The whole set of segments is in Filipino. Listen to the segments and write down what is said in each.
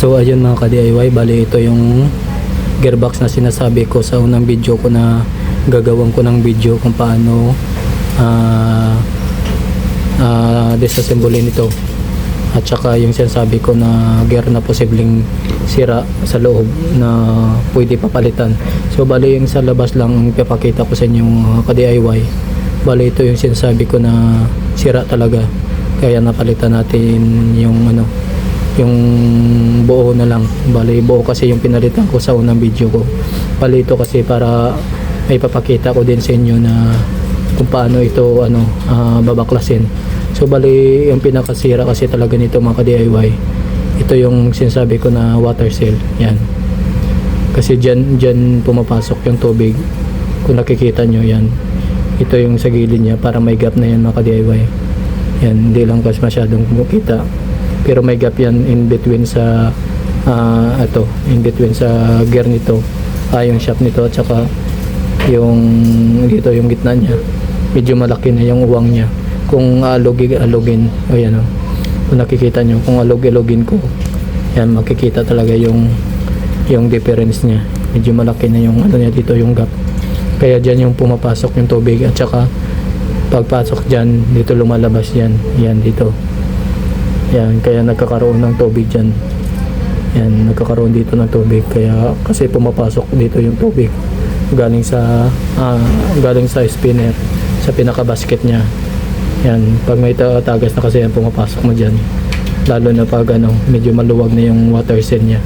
So ayun mga ka-DIY, bali ito yung gearbox na sinasabi ko sa unang video ko na gagawin ko ng video kung paano ah uh, disassemblein ito. At saka yung sinasabi ko na gear na posibleng sira sa loob na pwede papalitan. So bali yung sa labas lang ang ipapakita ko sa inyo mga ka-DIY bali ito yung sinasabi ko na sira talaga. Kaya napalitan natin yung ano yung buo na lang. Bali buo kasi yung pinalitan ko sa unang video ko. Bali ito kasi para may papakita ko din sa inyo na kung paano ito ano ah, babaklasin. So bali yung pinakasira kasi talaga nito mga ka-DIY ito yung sinasabi ko na water seal. Yan. Kasi dyan, dyan pumapasok yung tubig. Kung nakikita nyo yan. Ito yung sa gilid niya para may gap na yan mga ka-DIY yan hindi lang kasi masyadong kumukita pero may gap yan in between sa ah ito in between sa gear nito. Ah, yung shaft nito at saka yung dito yung gitna niya. Medyo malaki na yung uwang niya. Kung alugin alugin o yan o. Kung nakikita nyo kung alug alugin ko yan makikita talaga yung yung difference niya. Medyo malaki na yung ano niya dito yung gap. Kaya dyan yung pumapasok yung tubig at saka pagpasok dyan dito lumalabas yan. Yan dito yan kaya nagkakaroon ng tubig dyan. Yan nagkakaroon dito ng tubig. Kaya kasi pumapasok dito yung tubig. Galing sa ah, galing sa spinner sa pinaka basket niya. Yan pag may ta- tagas na kasi yan pumapasok mo dyan. Lalo na pag ano medyo maluwag na yung water seal niya.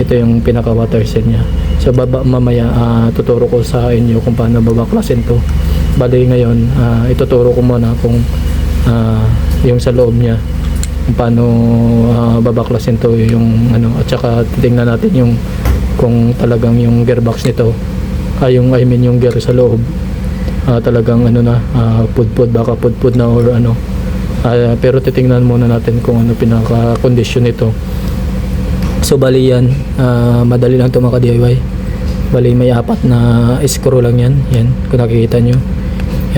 Ito yung pinaka water seal niya. So baba, mamaya ah, tuturo ko sa inyo kung paano babaklasin to. Bali ngayon ah, ituturo ko muna kung ah, yung sa loob niya paano ah, babaklasin to yung ano at saka titingnan natin yung kung talagang yung gearbox nito ay yung I mean yung gear sa loob ah, talagang ano na ah, pudpud baka pudpud na or ano. Ah, pero titingnan muna natin kung ano pinaka condition nito. So bali yan ah, madali lang ito mga DIY bali may apat na screw lang yan. Yan kung nakikita nyo.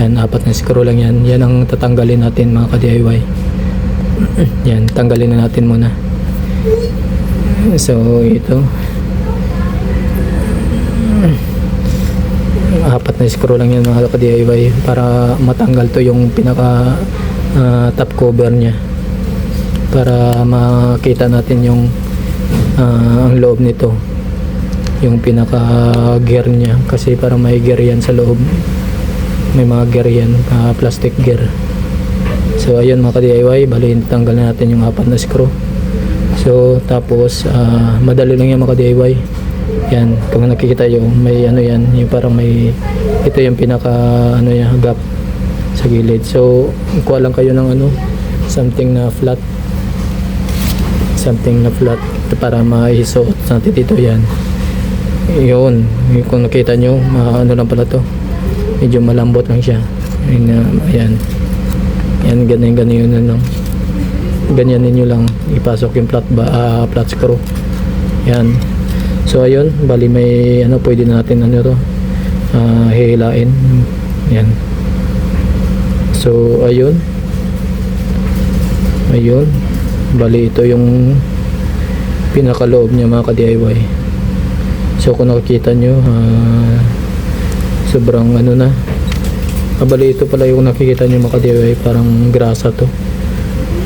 Yan apat na screw lang yan. Yan ang tatanggalin natin mga ka-DIY yan tanggalin na natin muna. So ito. Apat na screw lang yan mga ka-DIY para matanggal to yung pinaka ah, top cover niya. Para makita natin yung ah, ang loob nito. Yung pinaka gear niya kasi para may gear yan sa loob. May mga gear yan ah, plastic gear so ayun mga ka-DIY bali tanggal na natin yung apat na screw. So tapos ah, madali lang yan mga ka-DIY yan kung nakikita yung may ano yan yung parang may ito yung pinaka ano yan gap sa gilid. So kuha lang kayo ng ano something na flat. Something na flat para maisuot natin dito yan. Yun kung nakita nyo ma- ano lang pala to. Medyo malambot lang siya. Ayun na, ayan yan ganyan ganyan yun ano. Ganyan ninyo lang. Ipasok yung flat ba ah, flat screw. Yan. So ayun. Bali may ano pwede na natin ano to ah, hihilain. Yan. So ayun. Ayun. Bali ito yung pinakaloob niya mga ka-DIY so kung nakikita nyo ah, sobrang ano na ah, bali ito pala yung nakikita nyo mga ka-DIY parang grasa to.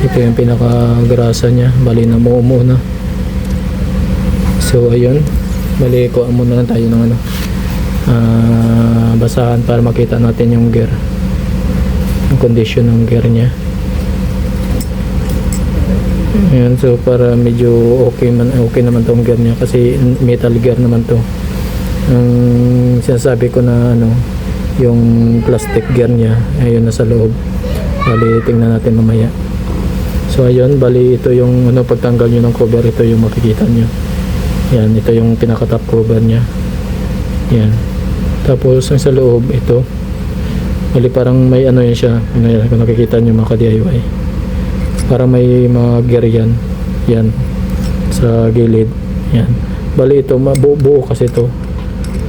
Ito yung pinaka grasa niya. Bali na muumuo na. So ayun. Bali kuha muna lang tayo ng ano. Ah, basahan para makita natin yung gear. Yung condition ng gear niya. Ayan, so para medyo okay man okay naman tong gear niya kasi metal gear naman to. Ang sinasabi ko na ano, yung plastic gear niya ayun nasa loob. Bali tingnan natin mamaya. So ayun, bali ito yung ano pagtanggal niyo ng cover ito yung makikita niyo. Yan, ito yung pinaka top cover niya. Yan. Tapos ang sa loob ito. Bali parang may ano yan siya. Ano yan, kung nakikita niyo mga ka-DIY para may mga gear yan yan sa gilid yan bali ito mabuo buo kasi ito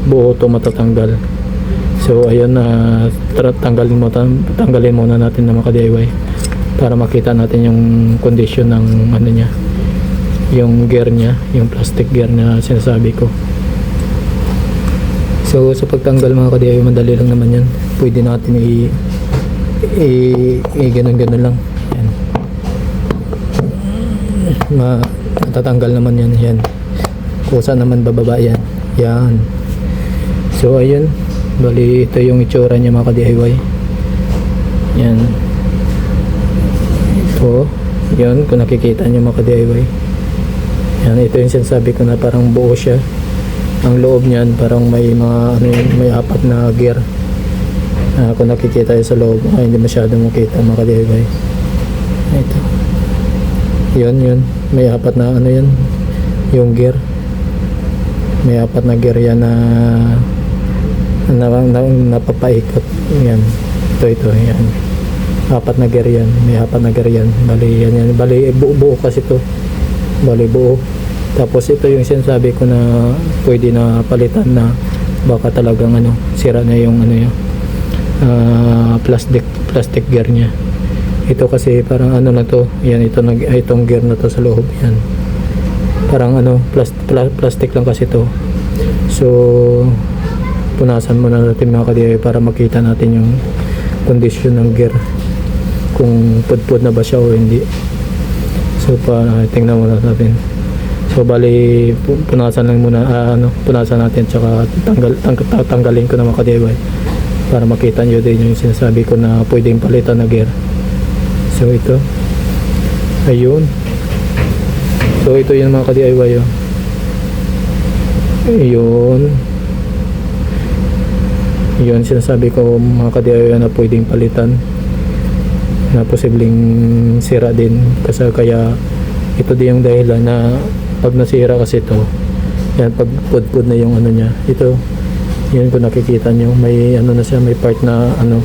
buo to matatanggal so ayun na tanggalin mo tan- tanggalin muna natin ng mga DIY para makita natin yung condition ng ano niya yung gear niya yung plastic gear na sinasabi ko. So sa pagtanggal mga ka-DIY madali lang naman yan. Pwede natin i i, i ganun ganun lang. Yan ma matatanggal naman yan yan kusa naman bababa yan. Yan. So ayun bali ito yung itsura niya mga ka-DIY yan. Ito yun kung nakikita nyo mga ka-DIY yan ito yung sinasabi ko na parang buo siya. Ang loob niyan parang may mga ano yun, may apat na gear Ah, kung nakikita yun sa loob ay hindi masyadong makita mga ka-DIY ito. Yun yun. May apat na ano yun yung gear. May apat na gear yan na na, na, napapaikot. Yan. Ito ito yan. Apat na gear may apat na gear yan bali yan yan. Bali buo, buo kasi to. Bali buo. Tapos ito yung sinasabi ko na pwede na palitan na baka talagang ano sira na yung ano yun ah, plastic plastic gear niya. Ito kasi parang ano na to. Yan ito nag itong gear na to sa loob. Yan. Parang ano plas, pla- plastic lang kasi to. So punasan muna natin mga kadiay para makita natin yung condition ng gear. Kung pudpud na ba siya o hindi. So pa tingnan muna natin. So bali pu- punasan lang muna ah, ano punasan natin tsaka tanggal tang, ta- tanggalin ko na mga kadiay para makita nyo din yung sinasabi ko na pwedeng palitan na gear. So ito. Ayun. So ito yung mga ka-DIY oh. ayun yun sinasabi ko mga ka-DIY na pwedeng palitan. Na posibleng sira din. Kasi kaya ito din yung dahilan na pag nasira kasi ito yan pag pudpud na yung ano niya. Ito yun kung nakikita nyo may ano na siya may part na ano.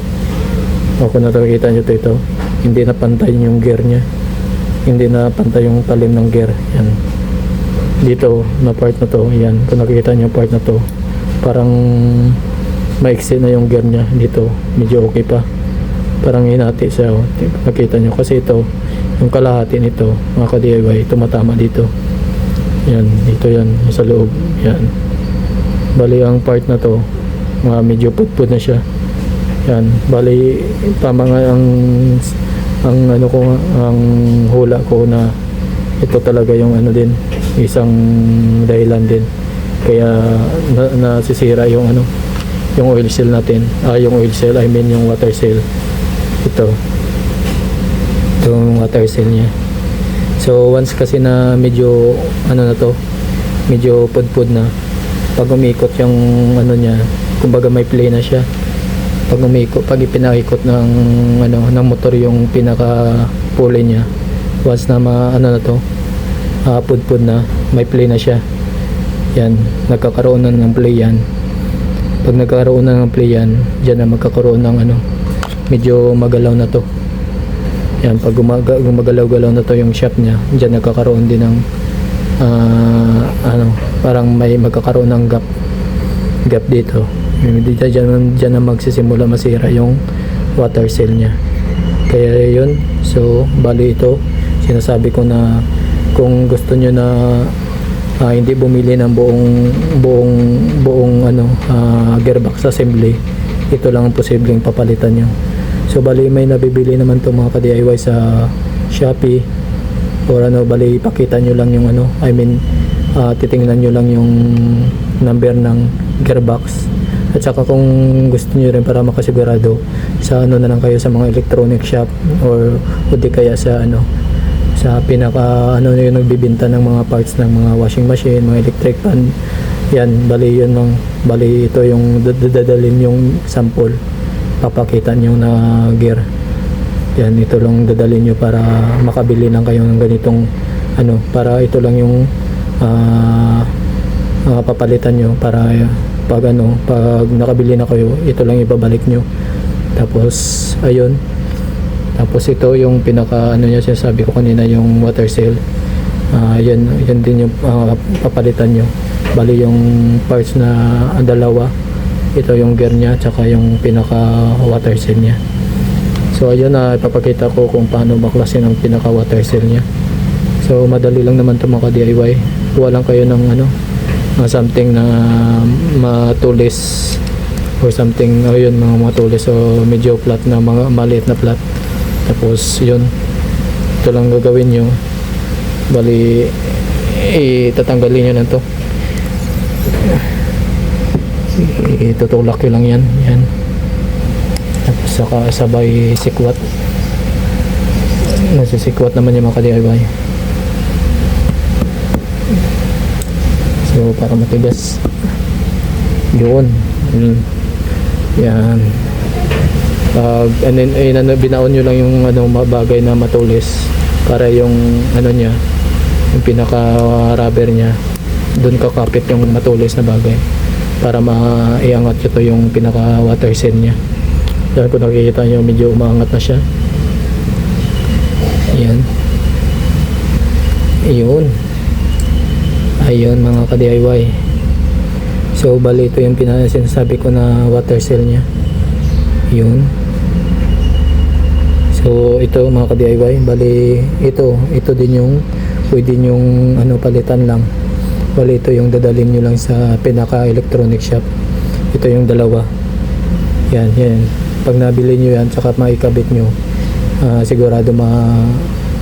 O kung nakikita nyo ito ito hindi na pantay yung gear niya. Hindi na pantay yung talim ng gear. Yan. Dito na part na to yan. Kung nakikita nyo part na to parang maiksi na yung gear niya. Dito medyo okay pa. Parang hinati siya oh. nakita nyo kasi ito yung kalahati nito mga ka-DIY tumatama dito. Yan dito yan sa loob. Yan. Bali ang part na to mga medyo putput na siya. Yan. Bali tama nga ang ang ano ko ang hula ko na ito talaga yung ano din isang dahilan din. Kaya na, nasisira yung ano yung oil seal natin. Ah yung oil seal. I mean yung water seal. Ito. Itong water seal niya. So once kasi na medyo ano na to medyo pudpud na pag umikot yung ano niya kumbaga may play na siya. Pag umikot pag ipinaikot ng ano ng motor yung pinaka pulley niya once na ma, ano na to ah, pudpud na may play na siya. Yan. Nagkakaroon na ng play yan pag nagkakaroon na ng play yan dyan na magkakaroon ng ano medyo magalaw na to. Yan pag gumaga, gumagalaw-galaw na to yung shaft niya dyan nagkakaroon din ng ah, ano parang may magkakaroon ng gap gap dito. Dyan, dyan na magsisimula masira yung water seal niya. Kaya yun so bali ito sinasabi ko na kung gusto nyo na ah, hindi bumili ng buong buong buong ano ah, gearbox assembly. Ito lang ang posibleng papalitan nyo so bali may nabibili naman to mga ka-DIY sa Shopee. Or ano bali ipakita nyo lang yung ano I mean ah, titingnan nyo lang yung number ng gearbox. At saka kung gusto nyo rin para makasigurado sa ano na lang kayo sa mga electronic shop or o di kaya sa ano sa pinaka ano yung nagbibinta ng mga parts ng mga washing machine, mga electric fan yan, bali yun lang bali ito yung dad- dadalhin yung sample papakita nyo na gear yan, ito lang dadalhin nyo para makabili lang kayo ng ganitong ano, para ito lang yung ah, ah, papalitan nyo para pag ano, pag nakabili na kayo, ito lang ibabalik nyo. Tapos, ayun. Tapos ito yung pinaka ano niya sinasabi ko kanina yung water seal. Ah, yan, yan din yung ah, papalitan nyo. Bali yung parts na ang dalawa. Ito yung gear niya tsaka yung pinaka water seal niya. So ayun na ipapakita ko kung paano baklasin ang pinaka water seal niya. So madali lang naman ito mga DIY. Kuha lang kayo ng ano, mga something na matulis or something, oh yun, mga matulis o medyo flat na, mga maliit na flat. Tapos yun, ito lang gagawin nyo. Bali, itatanggalin nyo na to. Itutulak nyo lang yan. Yan. Tapos saka sabay sikwat. Nasisikwat naman yung mga ka-DIY. So, para matigas. Yun. Yan. Pag, and then, eh, ano, binaon nyo lang yung ano, bagay na matulis para yung ano niya, yung pinaka rubber niya, doon kakapit yung matulis na bagay para maiangat ito yung pinaka water seal niya. Yan kung nakikita nyo medyo umaangat na siya. Yan. Ayun. Ayun mga ka-DIY. So bali ito yung pina sinasabi ko na water seal niya. Yun. So ito mga ka-DIY, bali ito, ito din yung pwede yung ano palitan lang. Bali ito yung dadalhin nyo lang sa pinaka electronic shop. Ito yung dalawa. Yan, yan. Pag nabili nyo yan, tsaka maikabit nyo, ah, sigurado ma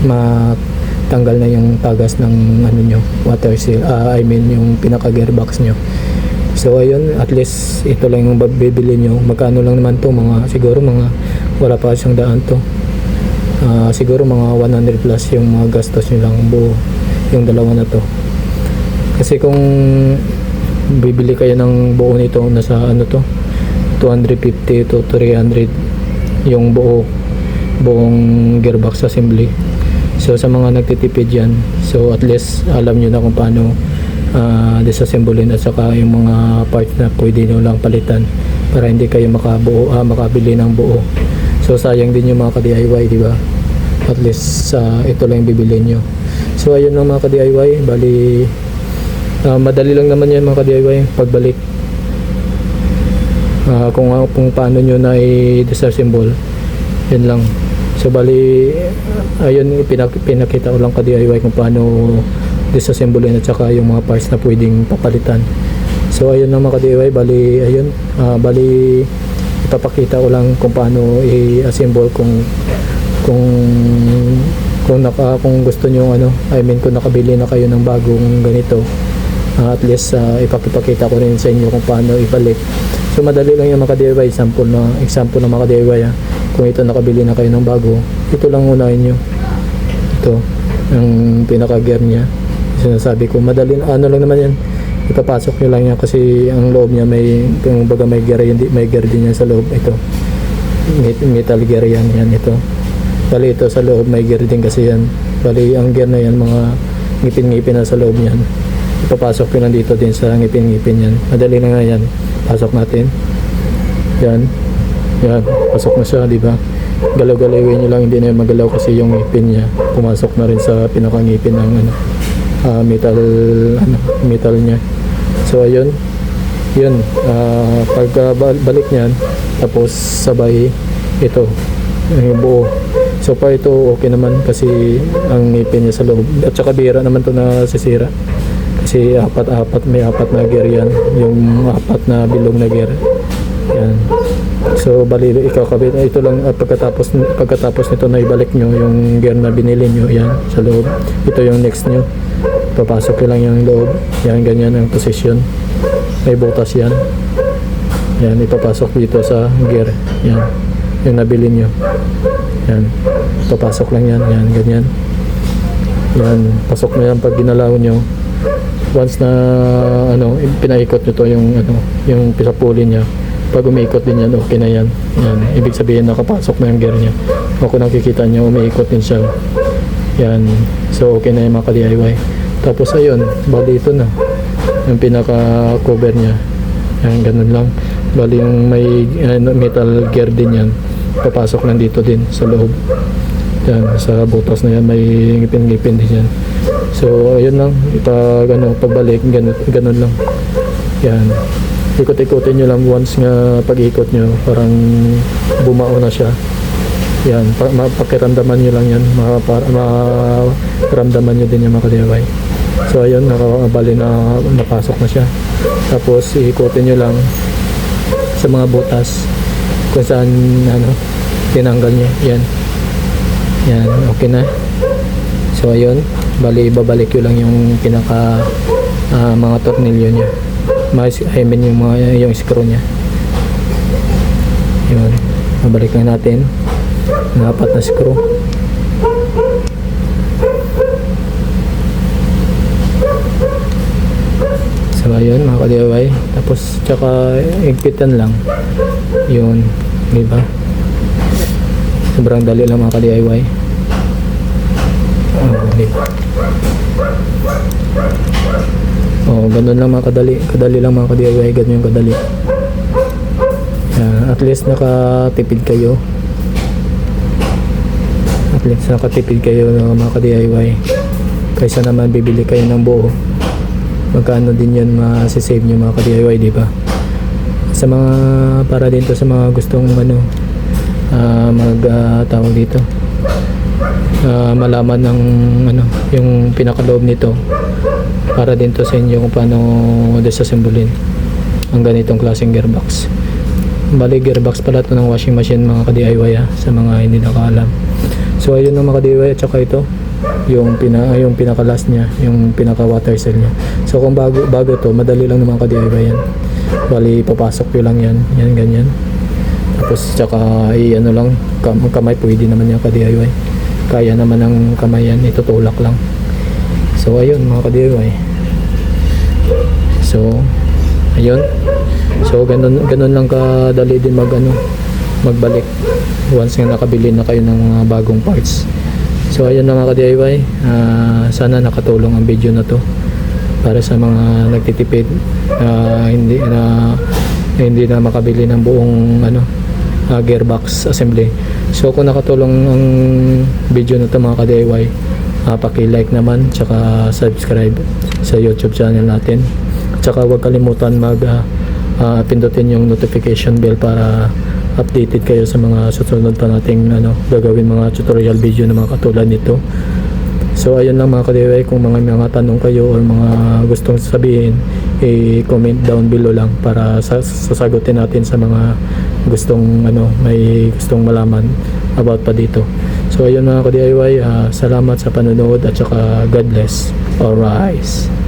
matanggal na yung tagas ng ano nyo, water seal. ah, I mean yung pinaka gearbox nyo. So ayun, at least ito lang yung bibili nyo. Magkano lang naman to mga siguro mga wala pa siyang daan to. Ah, siguro mga 100 plus yung mga gastos nyo lang buo yung dalawa na to. Kasi kung bibili kayo ng buo nito nasa ano to 250 to 300 yung buo buong gearbox assembly. So sa mga nagtitipid yan, so at least alam nyo na kung paano uh, disassemblein at saka yung mga parts na pwede nyo lang palitan para hindi kayo makabuo, ah, makabili ng buo. So sayang din yung mga ka-DIY, di ba? At least sa ito lang yung bibili nyo. So ayun lang mga ka-DIY, bali ah, madali lang naman yan mga ka-DIY pagbalik. Ah, kung, kung paano nyo na i-disassemble, yun lang. So bali, ayun pinak pinakita ko lang ka-DIY kung paano disassemblein at saka yung mga parts na pwedeng papalitan. So ayun lang mga ka-DIY, bali ayun, ah, bali ipapakita ko lang kung paano i-assemble kung kung kung naka kung gusto niyo ano, I mean kung nakabili na kayo ng bagong ganito, ah, at least ah, ipapakita ko rin sa inyo kung paano ibalik. So madali lang yung mga ka-DIY, example na example ng mga ka-DIY ah. Kung ito nakabili na kayo ng bago, ito lang unahin nyo. Ito, ang pinaka-gear niya. Sinasabi ko, madali, ano lang naman yan. Ipapasok nyo lang yan kasi ang loob niya may, kung baga may gear, hindi, may gear din yan sa loob. Ito, Met- metal gear yan, yan ito. Bali ito sa loob, may gear din kasi yan. Bali ang gear na yan, mga ngipin-ngipin na sa loob niyan. Ipapasok ko lang dito din sa ngipin-ngipin yan. Madali na nga yan. Pasok natin. Yan. Yan, pasok na siya, di ba? Galaw-galawin nyo lang, hindi na yan magalaw kasi yung ngipin niya pumasok na rin sa pinakangipin ng ano, ah, metal ano, metal niya. So ayun. Yun, ah, pag bal- balik niyan, tapos sabay ito, yung buo. So pa ito okay naman kasi ang ngipin niya sa loob. At saka bira naman to na sisira. Kasi apat-apat, may apat na gear yan. Yung apat na bilog na gear. Yan. So bali ikakabit ito lang at pagkatapos pagkatapos nito na ibalik nyo yung gear na binili nyo yan sa loob. Ito yung next nyo. Papasok lang yung loob. Yan ganyan ang position. May butas yan. Yan ipapasok dito sa gear. Yan. Yung nabili nyo. Yan. Papasok lang yan. Yan ganyan. Yan. Pasok na yan pag ginalaw nyo. Once na ano, pinaikot nyo to yung ano, yung pisapuli niya pag umiikot din yan, okay na yan. Yan. Ibig sabihin nakapasok na yung gear niya. O kung nakikita niyo, umiikot din siya. Yan. So, okay na yung mga ka-DIY. Tapos, ayun, bali ito na. Yung pinaka-cover niya. Yan, ganun lang. Bali yung may ano, metal gear din yan. Papasok lang dito din sa loob. Yan, sa butas na yan, may ngipin-ngipin din yan. So, ayun lang. Pag, ano, pagbalik, ganun, ganun lang. Yan ikot-ikotin nyo lang once nga pag-ikot nyo parang bumao na siya Yan, pa, mapakiramdaman nyo lang yan. Mapara, maparamdaman nyo din yung mga ka-DIY. So ayun, nakabali na napasok na siya. Tapos iikutin nyo lang sa mga butas kung saan ano, tinanggal nyo. Yan. Yan, okay na. So ayun, bali ibabalik ko lang yung pinaka ah, mga tornilyo niya. Mas, I mean yung mga yung screw niya. Yun, babalik na natin. Ng apat na screw. So ayun mga ka-DIY. Tapos tsaka igpitan lang. Yun, di ba? Sobrang dali lang mga ka-DIY. Oh, di ba? Oh, ganun lang mga kadali. Kadali lang mga ka-DIY, ganun yung kadali. Yan, at least nakatipid kayo. At least nakatipid kayo ng mga ka-DIY. Kaysa naman bibili kayo ng buo. Magkano din yan masisave nyo mga ka-DIY, di ba? Sa mga, para din to sa mga gustong ano, ah, mag tawag dito. Ah, malaman ng ano, yung pinakaloob nito para din to sa inyo kung paano disassemblein ang ganitong klaseng gearbox. Bali gearbox pala to ng washing machine mga ka-DIY ah, sa mga hindi nakaalam. So ayun ang mga ka-DIY at saka ito yung pina ah, yung pinaka last niya, yung pinaka water cell niya. So kung bago bago to, madali lang naman ka-DIY yan. Bali papasok ko lang yan, yan ganyan. Tapos tsaka i ano lang, kam- kamay pwede naman yan ka-DIY. Kaya naman ng kamay yan, itutulak lang. So ayun mga ka-DIY. So ayun. So ganun ganun lang kadali din mag ano, magbalik once nga nakabili na kayo ng mga bagong parts. So ayun na mga ka-DIY. Ah, sana nakatulong ang video na to para sa mga nagtitipid ah, hindi na hindi na makabili ng buong ano ah, gearbox assembly. So kung nakatulong ang video na to mga ka-DIY, uh, paki-like naman tsaka subscribe sa YouTube channel natin. Tsaka huwag kalimutan mag ah, ah, pindutin yung notification bell para updated kayo sa mga susunod pa nating ano, gagawin mga tutorial video na mga katulad nito. So ayun lang mga ka-DIY kung mga mga tanong kayo or mga gustong sabihin i-comment down below lang para sa sasagutin natin sa mga gustong ano may gustong malaman about pa dito. So ayun mga ka-DIY, ah, salamat sa panonood at saka God bless. Alright.